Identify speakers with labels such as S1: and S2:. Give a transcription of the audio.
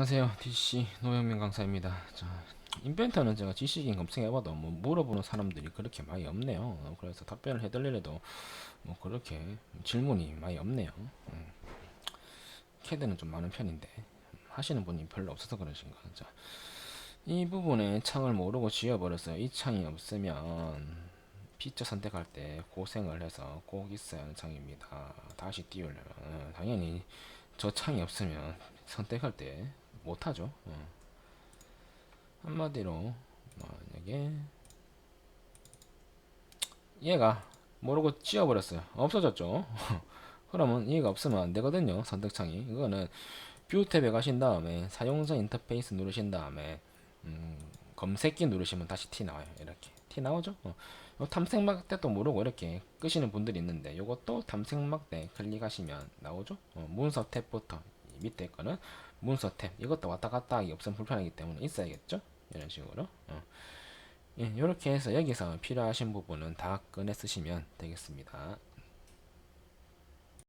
S1: 안녕하세요. DC 노영민 강사입니다. 자, 인벤터는 제가 지식인 검색해봐도 뭐 물어보는 사람들이 그렇게 많이 없네요. 어, 그래서 답변을 해드리려도 뭐 그렇게 질문이 많이 없네요. 음. 캐드는 좀 많은 편인데 하시는 분이 별로 없어서 그러신가. 자, 이 부분에 창을 모르고 지워버렸어요. 이 창이 없으면 피처 선택할 때 고생을 해서 꼭 있어야 하는 창입니다. 다시 띄우려면 어, 당연히 저 창이 없으면 선택할 때 못하죠. 어. 한마디로 만약에 얘가 모르고 지워버렸어요. 없어졌죠. 그러면 얘가 없으면 안 되거든요. 선택창이 이거는 뷰 탭에 가신 다음에 사용자 인터페이스 누르신 다음에 음, 검색기 누르시면 다시 T 나와요. 이렇게 T 나오죠. 어. 요 탐색막대도 모르고 이렇게 끄시는 분들이 있는데 요것도 탐색막대 클릭하시면 나오죠. 어, 문서 탭부터 이 밑에 거는 문서 탭 이것도 왔다 갔다 하기 없으면 불편하기 때문에 있어야겠죠. 이런 식으로. 어. 예, 이렇게 해서 여기서 필요하신 부분은 다 꺼내 쓰시면 되겠습니다.